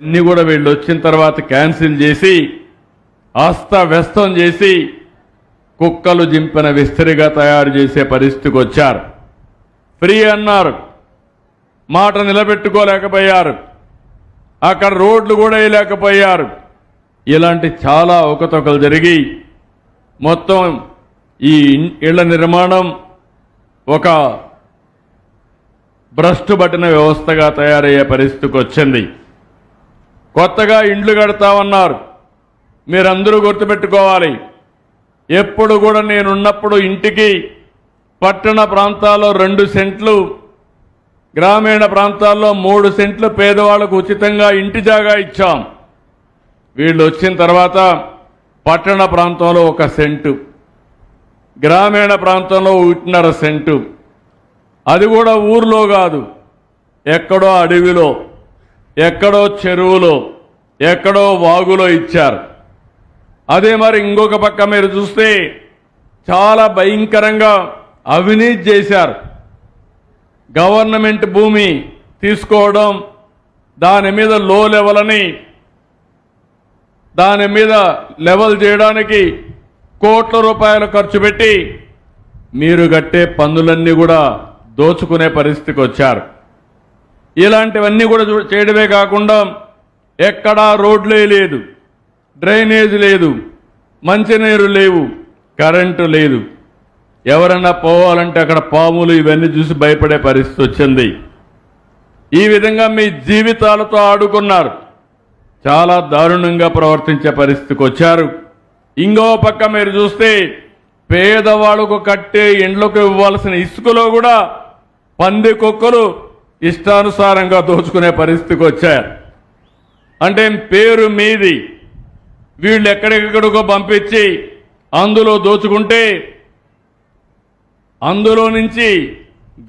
అన్ని కూడా వీళ్ళు వచ్చిన తర్వాత క్యాన్సిల్ చేసి అస్తవ్యస్తం చేసి కుక్కలు జింపిన విస్తరిగా తయారు చేసే పరిస్థితికి వచ్చారు. ఫ్రీ అన్నారు. మాట నిలబెట్టుకోలేకపోయారు. అక్కడ రోడ్లు కూడా వేయలేకపోయారు. ఇలాంటి చాలా ఒకతొకలు జరిగి మొత్తం ఈ ఇళ్ళ నిర్మాణం ఒక భ్రష్టు పట్టిన వ్యవస్థగా తయారయ్యే పరిస్థితికి వచ్చింది. కొత్తగా ఇండ్లు కడతామన్నారు. మీరందరూ గుర్తుపెట్టుకోవాలి. ఎప్పుడు కూడా నేనున్నప్పుడు ఇంటికి పట్టణ ప్రాంతాల్లో రెండు సెంట్లు గ్రామీణ ప్రాంతాల్లో మూడు సెంట్లు పేదవాళ్ళకు ఉచితంగా ఇంటి జాగా ఇచ్చాం. వీళ్ళు వచ్చిన తర్వాత పట్టణ ప్రాంతంలో ఒక సెంటు గ్రామీణ ప్రాంతంలో ఒకటిన్నర సెంటు. అది కూడా ఊర్లో కాదు ఎక్కడో అడవిలో. ఎక్కడో చెరువులో ఎక్కడో వాగులో ఇచ్చారు. అదే మరి ఇంకొక పక్క మీరు చూస్తే చాలా భయంకరంగా అవినీతి చేశారు. గవర్నమెంట్ భూమి తీసుకోవడం దాని మీద లో లెవెల్ అని దాని మీద లెవెల్ చేయడానికి కోట్ల రూపాయలు ఖర్చు పెట్టి మీరు కట్టే పన్నులన్నీ కూడా దోచుకునే పరిస్థితికి వచ్చారు. ఇలాంటివన్నీ కూడా చూ- చేయడమే కాకుండా ఎక్కడా రోడ్లే లేదు డ్రైనేజ్ లేదు మంచినీరు లేవు కరెంటు లేదు. ఎవరన్నా పోవాలంటే అక్కడ పాములు ఇవన్నీ చూసి భయపడే పరిస్థితి వచ్చింది. ఈ విధంగా మీ జీవితాలతో ఆడుకున్నారు. చాలా దారుణంగా ప్రవర్తించే పరిస్థితికి వచ్చారు. ఇంకో పక్క మీరు చూస్తే పేదవాళ్ళకు కట్టే ఇండ్లకు ఇవ్వాల్సిన ఇసుకలో కూడా పంది కుక్కలు ఇష్టానుసారంగా దోచుకునే పరిస్థితికి వచ్చారు. అంటే పేరు మీది. వీళ్ళు ఎక్కడెక్కడికో పంపించి అందులో దోచుకుంటే అందులో నుంచి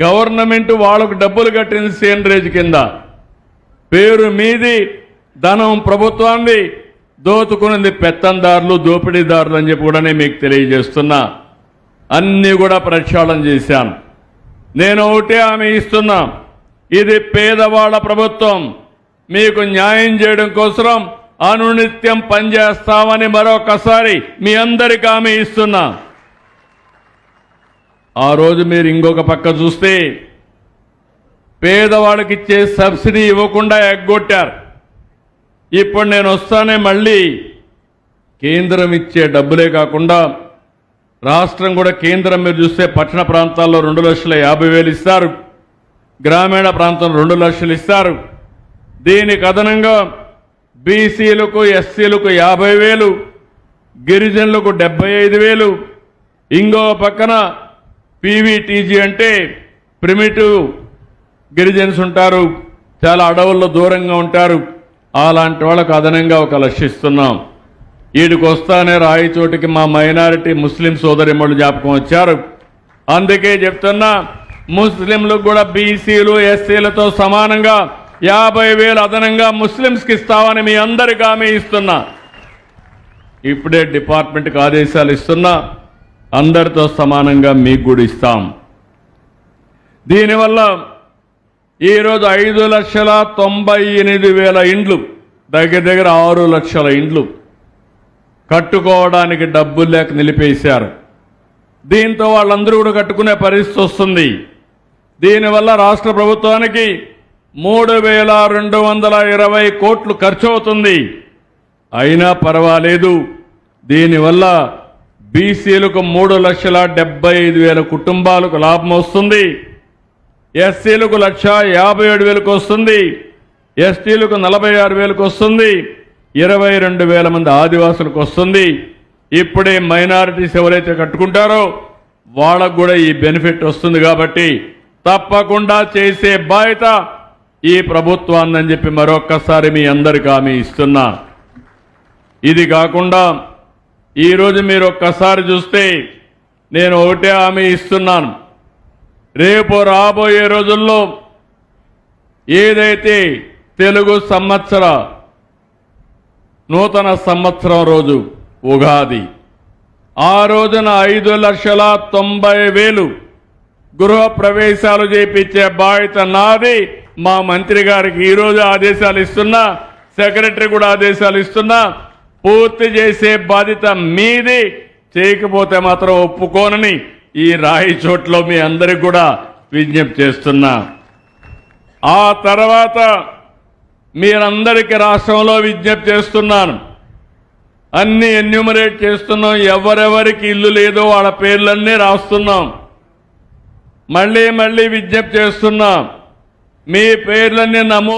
గవర్నమెంట్ వాళ్ళకు డబ్బులు కట్టింది సీనరేజ్ కింద. పేరు మీది ధనం ప్రభుత్వాన్ని దోచుకున్నది పెత్తందారులు దోపిడీదారులు అని చెప్పి కూడా నేను మీకు తెలియజేస్తున్నా. అన్నీ కూడా ప్రక్షాళన చేశాను. నేను ఒకటే ఆమె ఇస్తున్నా. ఇది పేదవాళ్ళ ప్రభుత్వం. మీకు న్యాయం చేయడం కోసం అనునిత్యం పనిచేస్తామని మరొకసారి మీ అందరికీ ఆమె ఇస్తున్నా. ఆ రోజు మీరు ఇంకొక పక్క చూస్తే పేదవాళ్ళకి ఇచ్చే సబ్సిడీ ఇవ్వకుండా ఎగ్గొట్టారు. ఇప్పుడు నేను వస్తానే మళ్ళీ కేంద్రం ఇచ్చే డబ్బులే కాకుండా రాష్ట్రం కూడా కేంద్రం మీరు చూస్తే పట్టణ ప్రాంతాల్లో రెండు లక్షల యాభై వేలు ఇస్తారు. గ్రామీణ ప్రాంతం రెండు లక్షలు ఇస్తారు. దీనికి అదనంగా బీసీలకు ఎస్సీలకు యాభై వేలు గిరిజనులకు డెబ్బై ఐదు వేలు. ఇంకో పక్కన పీవీటీజీ అంటే ప్రిమిటివ్ గిరిజన్స్ ఉంటారు. చాలా అడవుల్లో దూరంగా ఉంటారు. అలాంటి వాళ్ళకు అదనంగా ఒక లక్షిస్తున్నాం వీడికి వస్తానే రాయి చోటికి మా మైనారిటీ ముస్లిం సోదరిమ్మళ్ళు జ్ఞాపకం వచ్చారు. అందుకే చెప్తున్నా ముస్లింలకు కూడా బీసీలు ఎస్సీలతో సమానంగా యాభై వేలు అదనంగా ముస్లింస్కి ఇస్తామని మీ అందరికి హామీ ఇస్తున్నా. ఇప్పుడే డిపార్ట్మెంట్కి ఆదేశాలు ఇస్తున్నా. అందరితో సమానంగా మీకు కూడా ఇస్తాం. దీనివల్ల ఈరోజు ఐదు లక్షల తొంభై ఎనిమిది వేల ఇండ్లు దగ్గర దగ్గర ఆరు లక్షల ఇండ్లు కట్టుకోవడానికి డబ్బులు లేక నిలిపేశారు. దీంతో వాళ్ళందరూ కూడా కట్టుకునే పరిస్థితి వస్తుంది. దీనివల్ల రాష్ట్ర ప్రభుత్వానికి మూడు వేల రెండు వందల ఇరవై కోట్లు ఖర్చు అవుతుంది అయినా పర్వాలేదు. దీనివల్ల బీసీలకు మూడు లక్షల డెబ్బై ఐదు వేల కుటుంబాలకు లాభం వస్తుంది. ఎస్సీలకు లక్ష యాభై ఏడు వేలకు వస్తుంది. ఎస్టీలకు నలభై ఆరు వేలకు వస్తుంది. ఇరవై రెండు వేల మంది ఆదివాసులకు వస్తుంది. ఇప్పుడే మైనారిటీస్ ఎవరైతే కట్టుకుంటారో వాళ్ళకు కూడా ఈ బెనిఫిట్ వస్తుంది కాబట్టి తప్పకుండా చేసే బాధ్యత ఈ ప్రభుత్వాన్ని చెప్పి మరొక్కసారి మీ అందరికీ హామీ ఇస్తున్నా. ఇది కాకుండా ఈరోజు మీరు ఒక్కసారి చూస్తే నేను ఒకటే హామీ ఇస్తున్నాను. రేపు రాబోయే రోజుల్లో ఏదైతే తెలుగు సంవత్సర నూతన సంవత్సరం రోజు ఉగాది ఆ రోజున ఐదు లక్షల తొంభై వేలు గృహ ప్రవేశాలు చేపించే బాధ్యత నాది. మా మంత్రి గారికి ఈరోజు ఆదేశాలు ఇస్తున్నా సెక్రటరీ కూడా ఆదేశాలు ఇస్తున్నా పూర్తి చేసే బాధ్యత మీది. చేయకపోతే మాత్రం ఒప్పుకోనని ఈ రాయి చోట్లో మీ అందరికి కూడా విజ్ఞప్తి చేస్తున్నా. ఆ తర్వాత మీరందరికీ రాష్ట్రంలో విజ్ఞప్తి చేస్తున్నాను. అన్ని ఎన్యూమరేట్ చేస్తున్నాం. ఎవరెవరికి ఇల్లు లేదో వాళ్ళ పేర్లన్నీ రాస్తున్నాం. మళ్ళీ మళ్ళీ విజ్ఞప్తి చేస్తున్నాం. మీ పేర్లన్నీ నమో